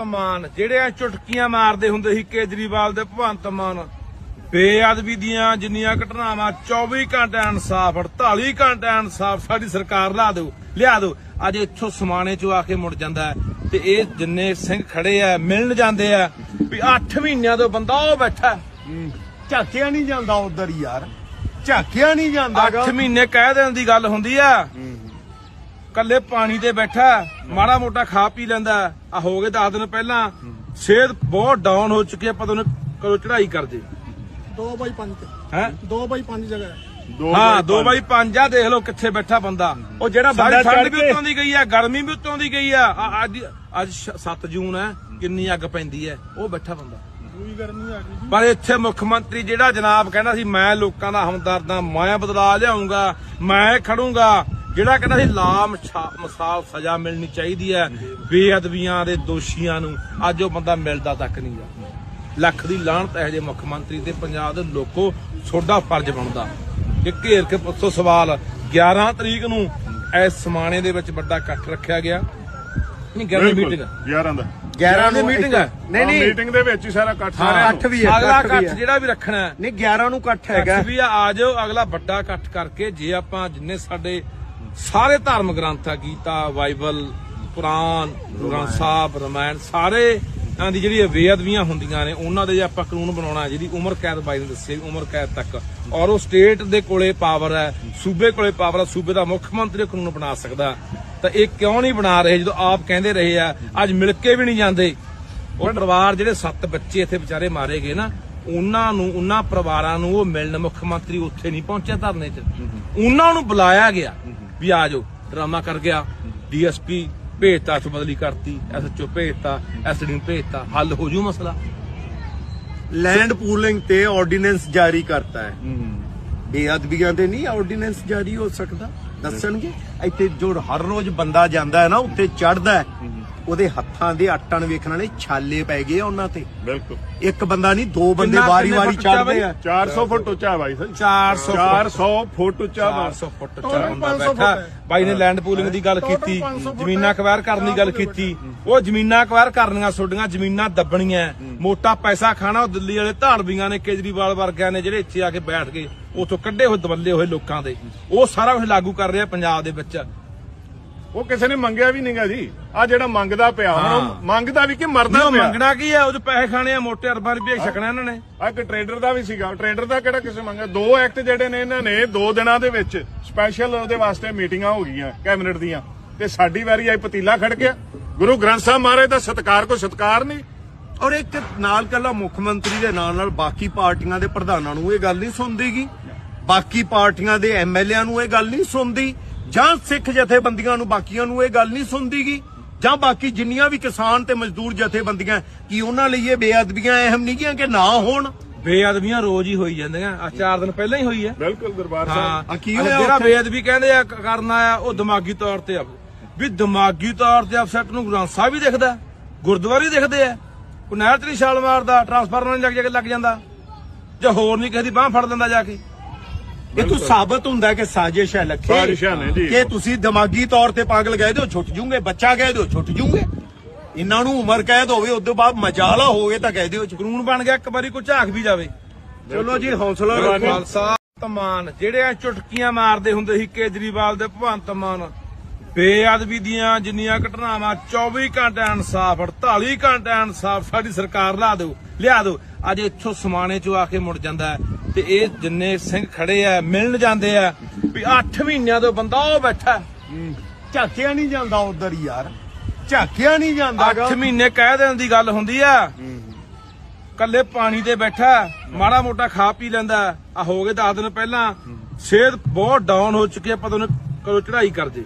ਮਾਨ ਜਿਹੜੇ ਆ ਚੁਟਕੀਆਂ ਮਾਰਦੇ ਹੁੰਦੇ ਸੀ ਕੇਜਰੀਵਾਲ ਦੇ ਭਗਵੰਤ ਮਾਨ ਬੇਅਦਬੀ ਦੀਆਂ ਜਿੰਨੀਆਂ ਘਟਨਾਵਾਂ 24 ਘੰਟੇ ਇਨਸਾਫ 48 ਘੰਟੇ ਇਨਸਾਫ ਸਾਡੀ ਸਰਕਾਰ ਲਾ ਦਿਓ ਲਿਆ ਦਿਓ ਅੱਜ ਇੱਥੋਂ ਸਮਾਣੇ ਚੋਂ ਆ ਕੇ ਮੁੜ ਜਾਂਦਾ ਤੇ ਇਹ ਜਿੰਨੇ ਸਿੰਘ ਖੜੇ ਆ ਮਿਲਣ ਜਾਂਦੇ ਆ ਵੀ 8 ਮਹੀਨਿਆਂ ਤੋਂ ਬੰਦਾ ਉਹ ਬੈਠਾ ਝਾਕਿਆ ਨਹੀਂ ਜਾਂਦਾ ਉਧਰ ਯਾਰ ਝਾਕਿਆ ਨਹੀਂ ਜਾਂਦਾ 8 ਮਹੀਨੇ ਕਹਿ ਦੇਣ ਦੀ ਗੱਲ ਹੁੰਦੀ ਆ ਕੱਲੇ ਪਾਣੀ ਤੇ ਬੈਠਾ ਮਾੜਾ ਮੋਟਾ ਖਾ ਪੀ ਲੈਂਦਾ। ਆ ਹੋ ਗਏ 10 ਦਿਨ ਪਹਿਲਾਂ। ਸਿਹਤ ਬਹੁਤ ਡਾਊਨ ਹੋ ਚੁੱਕੀ ਆ ਪਤਾ ਉਹਨੇ ਕਦੋਂ ਚੜ੍ਹਾਈ ਕਰ ਜੇ 2 ਬਾਈ 5 ਤੇ ਹੈ? 2 ਬਾਈ 5 ਜਗ੍ਹਾ ਹੈ। ਦੋ ਹਾਂ ਬਾਈ 2 ਪੰਜ। ਬਾਈ 5 ਆ ਦੇਖ ਲਓ ਕਿੱਥੇ ਬੈਠਾ ਬੰਦਾ। ਉਹ ਜਿਹੜਾ ਬੰਦਾ ਠੰਡ ਵੀ ਉੱਤੋਂ ਦੀ ਗਈ ਆ ਗਰਮੀ ਵੀ ਉੱਤੋਂ ਦੀ ਗਈ ਆ। ਆ- ਅੱਜ ਅੱਜ 7 ਜੂਨ ਹੈ ਕਿੰਨੀ ਅੱਗ ਪੈਂਦੀ ਹੈ ਉਹ ਬੈਠਾ ਬੰਦਾ। ਪੂਰੀ ਗਰਮੀ ਆ ਗਈ ਜੀ। ਪਰ ਇੱਥੇ ਮੁੱਖ ਮੰਤਰੀ ਜਿਹੜਾ ਜਨਾਬ ਕਹਿੰਦਾ ਸੀ ਮੈਂ ਲੋਕਾਂ ਦਾ ਹਮਦਰਦ ਹਾਂ ਮੈਂ ਬਦਲਾ ਲਿਆਉਂਗਾ ਮੈਂ ਖੜੂੰਗਾ। ਜਿਹੜਾ ਕਹਿੰਦਾ ਸੀ ਲਾ ਮਿਸਾਲ ਸਜ਼ਾ ਮਿਲਣੀ ਚਾਹੀਦੀ ਹੈ ਬੇਅਦਬੀਆਂ ਦੇ ਦੋਸ਼ੀਆਂ ਨੂੰ ਅੱਜ ਉਹ ਬੰਦਾ ਮਿਲਦਾ ਤੱਕ ਨਹੀਂ ਗਾ ਲੱਖ ਦੀ ਲਾਹਣਤ ਹੈ ਜੇ ਮੁੱਖ ਮੰਤਰੀ ਤੇ ਪੰਜਾਬ ਦੇ ਲੋਕੋ ਤੁਹਾਡਾ ਫਰਜ਼ ਬਣਦਾ। ਕਿ ਘੇਰ ਕੇ ਪੁੱਛੋ ਸਵਾਲ 11 ਤਰੀਕ ਨੂੰ ਇਸ ਸਮਾਣੇ ਦੇ ਵਿੱਚ ਵੱਡਾ ਇਕੱਠ ਰੱਖਿਆ ਗਿਆ। ਨਹੀਂ 11 ਬਿਲਕੁਲ, ਮੀਟਿੰਗ 11 ਦਾ। 11 ਦੀ ਮੀਟਿੰਗ ਹੈ। ਨਹੀਂ ਨਹੀਂ। ਮੀਟਿੰਗ ਦੇ ਵਿੱਚ ਹੀ ਸਾਰਾ ਇਕੱਠ ਅੱਠ ਨੂੰ। ਵੀ ਹੈ ਅਗਲਾ ਇਕੱਠ ਜਿਹੜਾ ਵੀ ਰੱਖਣਾ ਹੈ। ਨਹੀਂ 11 ਨੂੰ ਇਕੱਠ ਹੈਗਾ। ਵੀ ਆ ਆ ਜਾਓ ਅਗਲਾ ਵੱਡਾ ਇਕੱਠ ਕਰਕੇ ਜੇ ਆਪਾਂ ਜਿੰਨੇ ਸਾਡੇ ਸਾਰੇ ਧਰਮ ਗ੍ਰੰਥ ਗੀਤਾ ਬਾਈਬਲ ਕੁਰਾਨ ਗੁਰੂ ਸਾਹਿਬ ਰਮਾਇਣ ਸਾਰੇ ਆਂ ਦੀ ਜਿਹੜੀ ਬੇਅਦਬੀਆਂ ਹੁੰਦੀਆਂ ਨੇ ਉਹਨਾਂ ਦੇ ਜੇ ਆਪਾਂ ਕਾਨੂੰਨ ਬਣਾਉਣਾ ਜਿਹਦੀ ਉਮਰ ਕੈਦ ਬਾਈ ਨੇ ਦੱਸਿਆ ਵੀ ਉਮਰ ਕੈਦ ਤੱਕ। ਔਰ ਉਹ ਸਟੇਟ ਦੇ ਕੋਲੇ ਪਾਵਰ ਹੈ ਸੂਬੇ ਕੋਲੇ ਪਾਵਰ ਹੈ ਸੂਬੇ ਦਾ ਮੁੱਖ ਮੰਤਰੀ ਕਾਨੂੰਨ ਬਣਾ ਸਕਦਾ ਤਾਂ ਇਹ ਕਿਉਂ ਨਹੀਂ ਬਣਾ ਰਹੇ ਜਦੋਂ ਆਪ ਕਹਿੰਦੇ ਰਹੇ ਆ ਅੱਜ ਮਿਲ ਕੇ ਵੀ ਨਹੀਂ ਜਾਂਦੇ। ਉਹ ਪਰਿਵਾਰ ਜਿਹੜੇ ਸੱਤ ਬੱਚੇ ਇੱਥੇ ਵਿਚਾਰੇ ਮਾਰੇ ਗਏ ਨਾ ਉਹਨਾਂ ਨੂੰ ਉਹਨਾਂ ਪਰਿਵਾਰਾਂ ਨੂੰ ਉਹ ਮਿਲਣ ਮੁੱਖ ਮੰਤਰੀ ਉੱਥੇ ਨਹੀਂ ਪਹੁੰਚਿਆ ਧਰਨੇ 'ਚ। ਉਹਨਾਂ ਨੂੰ ਬੁਲਾਇਆ ਗਿਆ। ਵੀ ਆ ਜਾਓ। ਡਰਾਮਾ ਕਰ ਗਿਆ। ਡੀਐਸਪੀ ਭੇਜਤਾ ਚ ਬਦਲੀ ਕਰਤੀ। ਐਸਐਚਓ ਭੇਜਤਾ ਐਸਡੀ ਭੇਜਤਾ। ਹੱਲ ਹੋ ਜੂ ਮਸਲਾ? ਲੈਂਡ ਪੂਲਿੰਗ ਤੇ ਆਰਡੀਨੈਂਸ ਜਾਰੀ ਕਰਤਾ ਹੈ। ਬੇਅਦਬੀਆਂ ਤੇ ਨਹੀਂ ਆਰਡੀਨੈਂਸ ਜਾਰੀ ਹੋ ਸਕਦਾ? ਦੱਸਣਗੇ? ਇੱਥੇ ਜੋ ਹਰ ਰੋਜ਼ ਬੰਦਾ ਜਾਂਦਾ ਹੈ ਨਾ ਉੱਤੇ ਚੜਦਾ ਹੈ। ਉਹਦੇ ਹੱਥਾਂ ਦੇ ਆਟਣ ਵੇਖਣ ਵਾਲੇ ਛਾਲੇ ਪੈ ਗਏ ਆ ਉਹਨਾਂ ਤੇ। ਬਿਲਕੁਲ। ਇੱਕ ਬੰਦਾ ਨਹੀਂ ਦੋ ਬੰਦੇ ਕਿੰਨਾ- ਕਿੰਨੇ ਫੁੱਟ ਚੜਦੇ ਆ। 400 ਫੁੱਟ ਉੱਚਾ ਬਾਈ ਸਾਹਿਬ 400 400 ਫੁੱਟ। ਉੱਚਾ ਵਾ 400 ਫੁੱਟ ਬੰਦਾ 500 ਬੈਠਾ। ਬਾਈ ਨੇ ਲੈਂਡ ਪੂਲਿੰਗ ਦੀ ਗੱਲ ਕੀਤੀ 500 ਫੁੱਟ ਜ਼ਮੀਨਾਂ। ਅਕਵਾਇਰ ਕਰਨ ਦੀ ਗੱਲ ਕੀਤੀ। ਉਹ ਜ਼ਮੀਨਾਂ ਅਕਵਾਇਰ ਕਰਨੀਆਂ ਛੋਡੀਆਂ ਜ਼ਮੀਨਾਂ ਦੱਬਣੀਆਂ ਮੋਟਾ ਪੈਸਾ ਖਾਣਾ ਉਹ ਦਿੱਲੀ ਵਾਲੇ ਧਾੜਵੀਆਂ ਨੇ ਕੇਜਰੀਵਾਲ ਵਰਗਿਆਂ ਨੇ ਜਿਹੜੇ ਇੱਥੇ ਆ ਕੇ ਬੈਠ ਗਏ ਉਥੋਂ ਕੱਢੇ ਹੋਏ ਦਬੱਲੇ ਹੋਏ ਲੋਕਾਂ ਦੇ। ਉਹ ਸਾਰਾ ਕੁਝ ਲਾਗੂ ਕਰ ਰਿਹਾ ਪੰਜਾਬ ਦੇ ਵਿੱਚ। ਉਹ ਕਿਸੇ ਨੇ ਮੰਗਿਆ ਵੀ ਨਹੀਂਗਾ ਜੀ। ਆ ਜਿਹੜਾ ਮੰਗਦਾ ਪਿਆ ਹੁਣ। ਉਹ ਮੰਗਦਾ ਵੀ ਕਿ ਮਰਦਾ ਪਿਆ? ਮੰਗਣਾ ਕੀ ਹੈ ਉਹ 'ਚ ਪੈਸੇ ਖਾਣੇ ਆ ਮੋਟੇ ਅਰਬਾਂ ਰੁਪਏ ਛਕਣਾ ਇਹਨਾਂ ਨੇ। ਆ ਇੱਕ ਟ੍ਰੇਡਰ ਦਾ ਵੀ ਸੀਗਾ। ਟ੍ਰੇਡਰ ਦਾ ਕਿਹੜਾ ਕਿਸੇ ਮੰਗਿਆ? ਦੋ ਐਕਟ ਜਿਹੜੇ ਨੇ ਇਹਨਾਂ ਨੇ ਦੋ ਦਿਨਾਂ ਦੇ ਵਿੱਚ ਸਪੈਸ਼ਲ ਉਹਦੇ ਵਾਸਤੇ ਮੀਟਿੰਗਾਂ ਹੋ ਗਈਆਂ ਕੈਬਨਿਟ ਦੀਆਂ। ਤੇ ਸਾਡੀ ਵਾਰੀ ਆਈ ਪਤੀਲਾ ਖੜ ਗਿਆ। ਗੁਰੂ ਗ੍ਰੰਥ ਸਾਹਿਬ ਮਹਾਰਾਜ ਦਾ ਸਤਕਾਰ ਕੋ ਸਤਕਾਰ ਨਹੀਂ। ਔਰ ਇੱਕ ਨਾਲ ਕੱਲਾ ਮੁੱਖ ਮੰਤਰੀ ਦੇ ਨਾਲ ਨਾਲ ਬਾਕੀ ਪਾਰਟੀਆਂ ਦੇ ਪ੍ਰਧਾਨਾਂ ਨੂੰ ਇਹ ਗੱਲ ਨਹੀਂ ਸੁਣਦੀਗੀ ਬਾਕੀ ਪਾਰਟੀਆਂ ਦੇ ਐਮਐਲਏਆਂ ਨੂੰ ਇਹ ਗੱਲ ਨਹੀਂ ਸੁਣਦੀ। ਜਾਂ ਸਿੱਖ ਜਥੇਬੰਦੀਆਂ ਨੂੰ ਬਾਕੀਆਂ ਨੂੰ ਇਹ ਗੱਲ ਨਹੀਂ ਸੁਣਦੀਗੀ? ਜਾਂ ਬਾਕੀ ਜਿੰਨੀਆਂ ਵੀ ਕਿਸਾਨ ਤੇ ਮਜ਼ਦੂਰ ਜਥੇਬੰਦੀਆਂ ਕੀ ਉਹਨਾਂ ਲਈ ਇਹ ਬੇਅਦਬੀਆਂ ਅਹਿਮ ਨਹੀਂ ਗੀਆਂ ਕਿ ਨਾ ਹੋਣ? ਬੇਅਦਬੀਆਂ ਰੋਜ਼ ਹੀ ਹੋਈ ਜਾਂਦੀਆਂ। ਆ ਚਾਰ ਦਿਨ ਪਹਿਲਾਂ ਹੀ ਹੋਈ ਹੈ। ਬਿਲਕੁਲ ਦਰਬਾਰ ਸਾਹਿਬ। ਆ ਕੀ ਹੋਇਆ ਜਿਹੜਾ? ਬੇਅਦਬੀ ਕਹਿੰਦੇ ਆ ਕਰਨਾ ਆ ਉਹ ਦਿਮਾਗੀ ਤੌਰ ਤੇ ਆ ਵੀ ਦਿਮਾਗੀ ਤੌਰ ਤੇ ਅਫਸੈਟ ਨੂੰ ਗ੍ਰੰਥ ਸਾਹਿਬ ਵੀ ਦਿਖਦਾ ਗੁਰਦੁਆਰੇ ਦਿਖਦੇ ਆ। ਕੋਈ ਨਹਿਰ ਤੇ ਨਹੀਂ ਛਾਲ ਮਾਰਦਾ ਟਰਾਂਸਫਾਰਮਰ ਨਹੀਂ ਲੱਗ ਜਾ ਕੇ ਲੱਗ ਜਾਂਦਾ। ਜਾਂ ਹੋਰ ਨਹੀਂ ਕਿਸੇ ਦੀ ਬਾਹ ਫੜ ਲੈਂਦਾ ਜਾ ਕੇ। ਇਹ ਤੋਂ ਸਾਬਤ ਹੁੰਦਾ ਕਿ ਸਾਜ਼ਿਸ਼ ਹੈ ਲੱਖੇ। ਸਾਜ਼ਿਸ਼ਾਂ ਨੇ ਜੀ। ਕਿ ਤੁਸੀਂ ਦਿਮਾਗੀ ਤੌਰ ਤੇ ਪਾਗਲ ਗਏ ਦਿਓ ਛੁੱਟ ਜੂਗੇ ਬੱਚਾ ਗਏ ਦਿਓ ਛੁੱਟ ਜੂਗੇ। ਇਹਨਾਂ ਨੂੰ ਉਮਰ ਕੈਦ ਹੋਵੇ ਉਦੋਂ ਬਾਅਦ ਮਜਾਲਾ ਹੋਵੇ ਤਾਂ ਕਹਿ ਦਿਓ ਕਾਨੂੰਨ ਬਣ ਗਿਆ ਇੱਕ ਵਾਰੀ ਕੋਈ ਝਾਕ ਵੀ ਜਾਵੇ। ਚਲੋ ਜੀ ਹੌਸਲਾ। ਰੱਖੋ। ਖਾਲਸਾ ਤਮਾਨ ਜਿਹੜੇ ਆ ਚੁਟਕੀਆਂ ਮਾਰਦੇ ਹੁੰਦੇ ਸੀ ਕੇਜਰੀਵਾਲ ਦੇ ਭਗਵੰਤ ਮਾਨ। ਬੇਅਦਬੀ ਦੀਆਂ ਜਿੰਨੀਆਂ ਘਟਨਾਵਾਂ 24 ਘੰਟੇ ਇਨਸਾਫ 48 ਘੰਟੇ ਇਨਸਾਫ ਸਾਡੀ ਸਰਕਾਰ ਲਾ ਦਿਓ ਲਿਆ ਦਿਓ। ਅੱਜ ਇੱਥੋਂ ਸਮਾਣੇ ਚੋਂ ਆ ਕੇ ਮੁੜ ਜਾਂਦਾ ਤੇ ਇਹ ਜਿੰਨੇ ਸਿੰਘ ਖੜੇ ਆ ਮਿਲਣ ਜਾਂਦੇ ਆ ਵੀ 8 ਮਹੀਨਿਆਂ ਤੋਂ ਬੰਦਾ ਉਹ ਬੈਠਾ ਝਾਕਿਆ ਨਹੀਂ ਜਾਂਦਾ ਉਧਰ ਯਾਰ। ਝਾਕਿਆ ਨਹੀਂ ਜਾਂਦਾ 8 ਮਹੀਨੇ ਕਹਿ ਦੇਣ ਦੀ ਗੱਲ ਹੁੰਦੀ ਆ। ਕੱਲੇ ਪਾਣੀ ਤੇ ਬੈਠਾ ਮਾੜਾ ਮੋਟਾ ਖਾ ਪੀ ਲੈਂਦਾ ਆ ਹੋ ਗਏ 10 ਦਿਨ ਪਹਿਲਾਂ। ਸਿਹਤ ਬਹੁਤ ਡਾਊਨ ਹੋ ਚੁੱਕੀ ਆ ਪਤਾ ਉਹਨੇ ਕਰ ਜੇ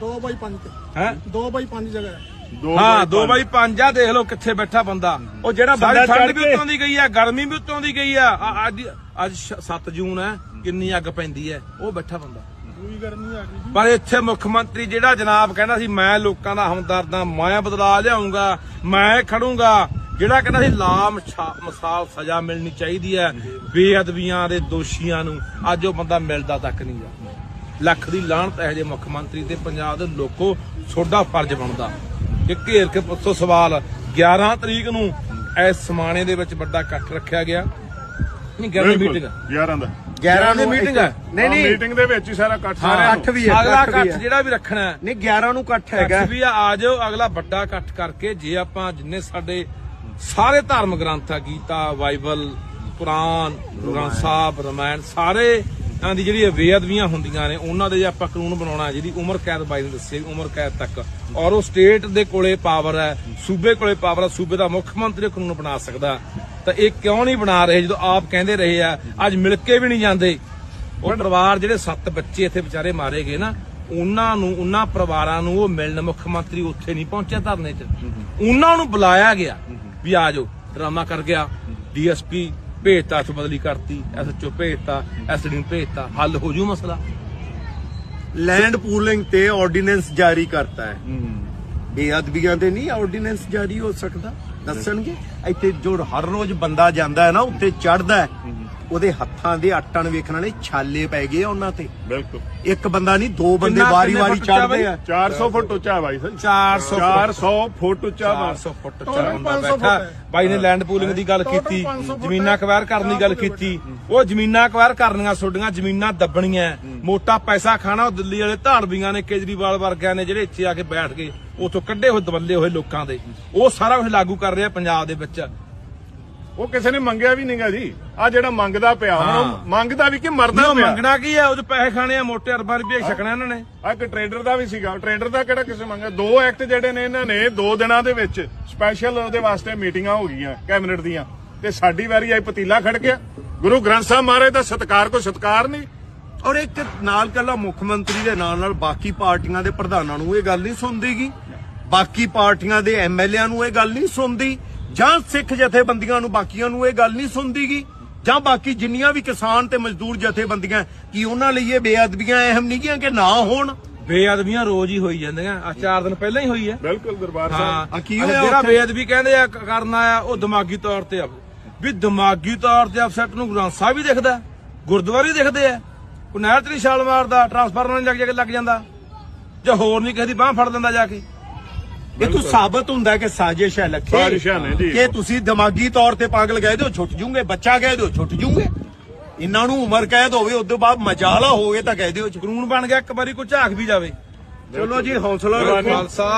2 ਬਾਈ 5 ਤੇ ਹੈ? 2 ਬਾਈ 5 ਜਗ੍ਹਾ ਹੈ ਦੋ ਬਾਈ 2 ਬਾਈ 5 ਆ ਦੇਖ ਲਓ ਕਿੱਥੇ ਬੈਠਾ ਬੰਦਾ। ਉਹ ਜਿਹੜਾ ਬੰਦਾ ਬੰਦਾ ਠੰਡ ਵੀ ਉੱਤੋਂ ਦੀ ਗਈ ਆ ਗਰਮੀ ਵੀ ਉੱਤੋਂ ਦੀ ਗਈ ਆ। ਆ- ਅੱਜ ਅੱਜ 7 ਜੂਨ ਹੈ ਕਿੰਨੀ ਅੱਗ ਪੈਂਦੀ ਹੈ ਉਹ ਬੈਠਾ ਬੰਦਾ। ਪੂਰੀ ਗਰਮੀ ਆ ਗਈ ਜੀ ਪਰ ਇੱਥੇ ਮੁੱਖ ਮੰਤਰੀ ਜਿਹੜਾ ਜਨਾਬ ਕਹਿੰਦਾ ਸੀ ਮੈਂ ਲੋਕਾਂ ਦਾ ਹਮਦਰਦ ਮੈਂ ਬਦਲਾ ਲਿਆਉਂਗਾ ਮੈਂ ਖੜੂੰਗਾ। ਜਿਹੜਾ ਕਹਿੰਦਾ ਸੀ ਲਾ ਮਛਾ- ਮਿਸਾਲ ਸਜ਼ਾ ਮਿਲਣੀ ਚਾਹੀਦੀ ਹੈ ਬੇਅਦਬੀਆਂ ਦੇ ਦੋਸ਼ੀਆਂ ਨੂੰ। ਅੱਜ ਉਹ ਬੰਦਾ ਮਿਲਦਾ ਤੱਕ ਨਹੀਂ ਗਾ ਲੱਖ ਦੀ ਲਾਹਣਤ ਹੈ ਜੇ ਮੁੱਖ ਮੰਤਰੀ ਤੇ ਪੰਜਾਬ ਦੇ ਲੋਕੋ ਤੁਹਾਡਾ ਫਰਜ਼ ਬਣਦਾ। ਕਿ ਘੇਰ ਕੇ ਪੁੱਛੋ ਸਵਾਲ 11 ਤਰੀਕ ਨੂੰ ਇਸ ਸਮਾਣੇ ਦੇ ਵਿੱਚ ਵੱਡਾ ਇਕੱਠ ਰੱਖਿਆ ਗਿਆ। ਨਹੀਂ 11 ਮੀਟਿੰਗ 11 ਦਾ। 11 ਦੀ ਮੀਟਿੰਗ ਹੈ ਨਹੀਂ ਨਹੀਂ। ਮੀਟਿੰਗ ਦੇ ਵਿੱਚ ਹੀ ਸਾਰਾ ਇਕੱਠ ਸਾਰਿਆਂ ਇਕੱਠ ਵੀ ਹੈ ਅਗਲਾ ਇਕੱਠ। ਜਿਹੜਾ ਵੀ ਰੱਖਣਾ ਹੈ। ਨਹੀਂ 11 ਨੂੰ ਇਕੱਠ ਹੈਗਾ। ਇਕੱਠ ਵੀ ਆ ਜਾਓ ਅਗਲਾ ਵੱਡਾ ਇਕੱਠ ਕਰਕੇ ਜੇ ਆਪਾਂ ਜਿੰਨੇ ਸਾਡੇ ਸਾਰੇ ਧਰਮ ਗ੍ਰੰਥ ਆ ਗੀਤਾ ਬਾਈਬਲ ਕੁਰਾਨ ਗੁਰੂ ਗ੍ਰੰਥ ਸਾਹਿਬ ਰਮਾਇਣ ਸਾਰੇ ਦੀ ਜਿਹੜੀ ਬੇਅਦਬੀਆਂ ਹੁੰਦੀਆਂ ਨੇ ਉਹਨਾਂ ਦੇ ਜੇ ਆਪਾਂ ਕਾਨੂੰਨ ਬਣਾਉਣਾ ਜਿਹਦੀ ਉਮਰ ਕੈਦ ਬਾਈ ਨੇ ਦੱਸਿਆ ਵੀ ਉਮਰ ਕੈਦ ਤੱਕ ਔਰ ਉਹ ਸਟੇਟ ਦੇ ਕੋਲੇ ਪਾਵਰ ਹੈ ਸੂਬੇ ਕੋਲੇ ਪਾਵਰ ਹੈ ਸੂਬੇ ਦਾ ਮੁੱਖ ਮੰਤਰੀ ਕਾਨੂੰਨ ਬਣਾ ਸਕਦਾ। ਤਾਂ ਇਹ ਕਿਉਂ ਨਹੀਂ ਬਣਾ ਰਹੇ ਜਦੋਂ ਆਪ ਕਹਿੰਦੇ ਰਹੇ ਆ ਅੱਜ ਮਿਲ ਕੇ ਵੀ ਨਹੀਂ ਜਾਂਦੇ। ਉਹ ਪਰਿਵਾਰ ਜਿਹੜੇ ਸੱਤ ਬੱਚੇ ਇੱਥੇ ਵਿਚਾਰੇ ਮਾਰੇ ਗਏ ਨਾ ਉਹਨਾਂ ਨੂੰ ਉਹਨਾਂ ਪਰਿਵਾਰਾਂ ਨੂੰ ਉਹ ਮਿਲਣ ਮੁੱਖ ਮੰਤਰੀ ਉੱਥੇ ਨਹੀਂ ਪਹੁੰਚਿਆ ਧਰਨੇ 'ਚ। ਉਹਨਾਂ ਨੂੰ ਬੁਲਾਇਆ ਗਿਆ ਵੀ ਆ ਜਾਓ ਡਰਾਮਾ ਕਰ ਗਿਆ। ਡੀਐਸਪੀ ਭੇਜਤਾ ਤੋਂ ਬਦਲੀ ਕਰਤੀ ਐਸਐਚਓ ਭੇਜਤਾ ਐਸਡੀ ਨੂੰ ਭੇਜਤਾ ਹੱਲ ਹੋ ਜੂ ਮਸਲਾ? ਲੈਂਡ ਪੂਲਿੰਗ ਤੇ ਆਰਡੀਨੈਂਸ ਜਾਰੀ ਕਰਤਾ ਹੈ। ਬੇਅਦਬੀਆਂ ਤੇ ਨਹੀਂ ਆਰਡੀਨੈਂਸ ਜਾਰੀ ਹੋ ਸਕਦਾ? ਦੱਸਣਗੇ? ਇੱਥੇ ਜੋ ਹਰ ਰੋਜ਼ ਬੰਦਾ ਜਾਂਦਾ ਹੈ ਨਾ ਉੱਤੇ ਚੜਦਾ ਹੈ। ਉਹਦੇ ਹੱਥਾਂ ਦੇ ਆਟਣ ਵੇਖਣ ਵਾਲੇ ਛਾਲੇ ਪੈ ਗਏ ਆ ਉਹਨਾਂ ਤੇ। ਬਿਲਕੁਲ। ਇੱਕ ਬੰਦਾ ਨਹੀਂ ਦੋ ਬੰਦੇ ਕਿੰਨਾ- ਵਾਰੀ ਕਿੰਨੇ ਵਾਰੀ ਫੁੱਟ ਉੱਚਾ ਚੜਦੇ ਆ। 400 ਫੁੱਟ ਉੱਚਾ ਬਾਈ ਸਾਹਿਬ 400 400 ਫੁੱਟ। ਉੱਚਾ ਵਾ 400 ਫੁੱਟ ਚਾਰ ਬੰਦਾ 500 ਬੈਠਾ। ਬਾਈ ਨੇ ਲੈਂਡ ਪੂਲਿੰਗ ਦੀ ਗੱਲ ਕੀਤੀ 500 ਫੁੱਟ ਜ਼ਮੀਨਾਂ। ਅਕਵਾਇਰ ਕਰਨ ਦੀ ਗੱਲ ਕੀਤੀ। ਉਹ ਜ਼ਮੀਨਾਂ ਅਕਵਾਇਰ ਕਰਨੀਆਂ ਛੋਡੀਆਂ ਜ਼ਮੀਨਾਂ ਦੱਬਣੀਆਂ। ਮੋਟਾ ਪੈਸਾ ਖਾਣਾ ਉਹ ਦਿੱਲੀ ਵਾਲੇ ਧਾੜਵੀਆਂ ਨੇ ਕੇਜਰੀਵਾਲ ਵਰਗਿਆਂ ਨੇ ਜਿਹੜੇ ਇੱਥੇ ਆ ਕੇ ਬੈਠ ਗਏ ਉਥੋਂ ਕੱਢੇ ਹੋਏ ਦਵੱਲੇ ਹੋਏ ਲੋਕਾਂ ਦੇ। ਉਹ ਸਾਰਾ ਕੁਝ ਲਾਗੂ ਕਰ ਰਿਹਾ ਪੰਜਾਬ ਦੇ ਵਿੱਚ। ਉਹ ਕਿਸੇ ਨੇ ਮੰਗਿਆ ਵੀ ਨਹੀਂਗਾ ਜੀ। ਆ ਜਿਹੜਾ ਮੰਗਦਾ ਪਿਆ ਹੁਣ ਉਹ। ਮੰਗਦਾ ਵੀ ਕਿ ਮਰਦਾ ਉਹ ਪਿਆ? ਮੰਗਣਾ ਕੀ ਆ? ਉਹ 'ਚ ਪੈਸੇ ਖਾਣੇ ਆ ਮੋਟੇ ਅਰਬਾਂ ਰੁਪਏ ਛਕਣਾ ਇਹਨਾਂ ਨੇ। ਆ ਇੱਕ ਟ੍ਰੇਡਰ ਦਾ ਵੀ ਸੀਗਾ। ਟ੍ਰੇਡਰ ਦਾ ਕਿਹੜਾ ਕਿਸੇ ਮੰਗਿਆ? ਦੋ ਐਕਟ ਜਿਹੜੇ ਨੇ ਇਹਨਾਂ ਨੇ ਦੋ ਦਿਨਾਂ ਦੇ ਵਿੱਚ ਸਪੈਸ਼ਲ ਉਹਦੇ ਵਾਸਤੇ ਮੀਟਿੰਗਾਂ ਹੋ ਗਈਆਂ ਕੈਬਨਿਟ ਦੀਆਂ। ਤੇ ਸਾਡੀ ਵਾਰੀ ਆਈ ਪਤੀਲਾ ਖੜ ਗਿਆ। ਗੁਰੂ ਗ੍ਰੰਥ ਸਾਹਿਬ ਮਹਾਰਾਜ ਦਾ ਸਤਕਾਰ ਕੋ ਸਤਕਾਰ ਨਹੀਂ। ਔਰ ਇੱਕ ਨਾਲ ਕੱਲਾ ਮੁੱਖ ਮੰਤਰੀ ਦੇ ਨਾਲ ਨਾਲ ਬਾਕੀ ਪਾਰਟੀਆਂ ਦੇ ਪ੍ਰਧਾਨਾਂ ਨੂੰ ਇਹ ਗੱਲ ਨਹੀਂ ਸੁਣਦੀਗੀ ਬਾਕੀ ਪਾਰਟੀਆਂ ਦੇ ਐਮਐਲਏਆਂ ਨੂੰ ਇਹ ਗੱਲ ਨਹੀਂ ਸੁਣਦੀ। ਜਾਂ ਸਿੱਖ ਜਥੇਬੰਦੀਆਂ ਨੂੰ ਬਾਕੀਆਂ ਨੂੰ ਇਹ ਗੱਲ ਨਹੀਂ ਸੁਣਦੀਗੀ? ਜਾਂ ਬਾਕੀ ਜਿੰਨੀਆਂ ਵੀ ਕਿਸਾਨ ਤੇ ਮਜ਼ਦੂਰ ਜਥੇਬੰਦੀਆਂ ਕੀ ਉਹਨਾਂ ਲਈ ਇਹ ਬੇਅਦਬੀਆਂ ਅਹਿਮ ਨਹੀਂ ਗੀਆਂ ਕਿ ਨਾ ਹੋਣ? ਬੇਅਦਬੀਆਂ ਰੋਜ਼ ਹੀ ਹੋਈ ਜਾਂਦੀਆਂ। ਆ ਚਾਰ ਦਿਨ ਪਹਿਲਾਂ ਹੀ ਹੋਈ ਆ। ਬਿਲਕੁਲ ਦਰਬਾਰ ਹਾਂ। ਸਾਹਿਬ। ਆ ਕੀ ਹੋਇਆ ਜਿਹੜਾ? ਬੇਅਦਬੀ ਕਹਿੰਦੇ ਆ ਕਰਨਾ ਆ ਉਹ ਦਿਮਾਗੀ ਤੌਰ ਤੇ ਆ। ਵੀ ਦਿਮਾਗੀ ਤੌਰ ਤੇ ਅਫਸੈਟ ਨੂੰ ਗ੍ਰੰਥ ਸਾਹਿਬ ਵੀ ਦਿਖਦਾ ਗੁਰਦੁਆਰੇ ਦਿਖਦੇ ਆ। ਕੋਈ ਨਹਿਰ ਚ ਨਹੀਂ ਛਾਲ ਮਾਰਦਾ ਟਰਾਂਸਫਾਰਮਰ ਨਹੀਂ ਲੱਗ ਜਾ ਲੱਗ ਜਾਂਦਾ। ਜਾਂ ਹੋਰ ਨਹੀਂ ਕਿਸੇ ਦੀ ਬਾਹ ਫੜ ਲੈਂਦਾ ਜਾ ਕੇ। ਇਹ ਤੋਂ ਸਾਬਤ ਹੁੰਦਾ ਕਿ ਸਾਜ਼ਿਸ਼ ਹੈ ਲੱਖੇ। ਸਾਜ਼ਿਸ਼ਾਂ ਨੇ ਜੀ। ਕਿ ਤੁਸੀਂ ਦਿਮਾਗੀ ਤੌਰ ਤੇ ਪਾਗਲ ਗਏ ਦਿਓ ਛੁੱਟ ਜੂਗੇ ਬੱਚਾ ਗਏ ਦਿਓ ਛੁੱਟ ਜੂਗੇ। ਇਹਨਾਂ ਨੂੰ ਉਮਰ ਕੈਦ ਹੋਵੇ ਉਸ ਤੋਂ ਬਾਅਦ ਮਜਾਲਾ ਹੋਵੇ ਤਾਂ ਕਹਿ ਦਿਓ ਕਾਨੂੰਨ ਬਣ ਗਿਆ ਇੱਕ ਵਾਰੀ ਕੋਈ ਝਾਕ ਵੀ ਜਾਵੇ। ਚਲੋ ਜੀ ਹੌਸਲਾ ਰੱਖੋ। ਖਾਲਸਾ।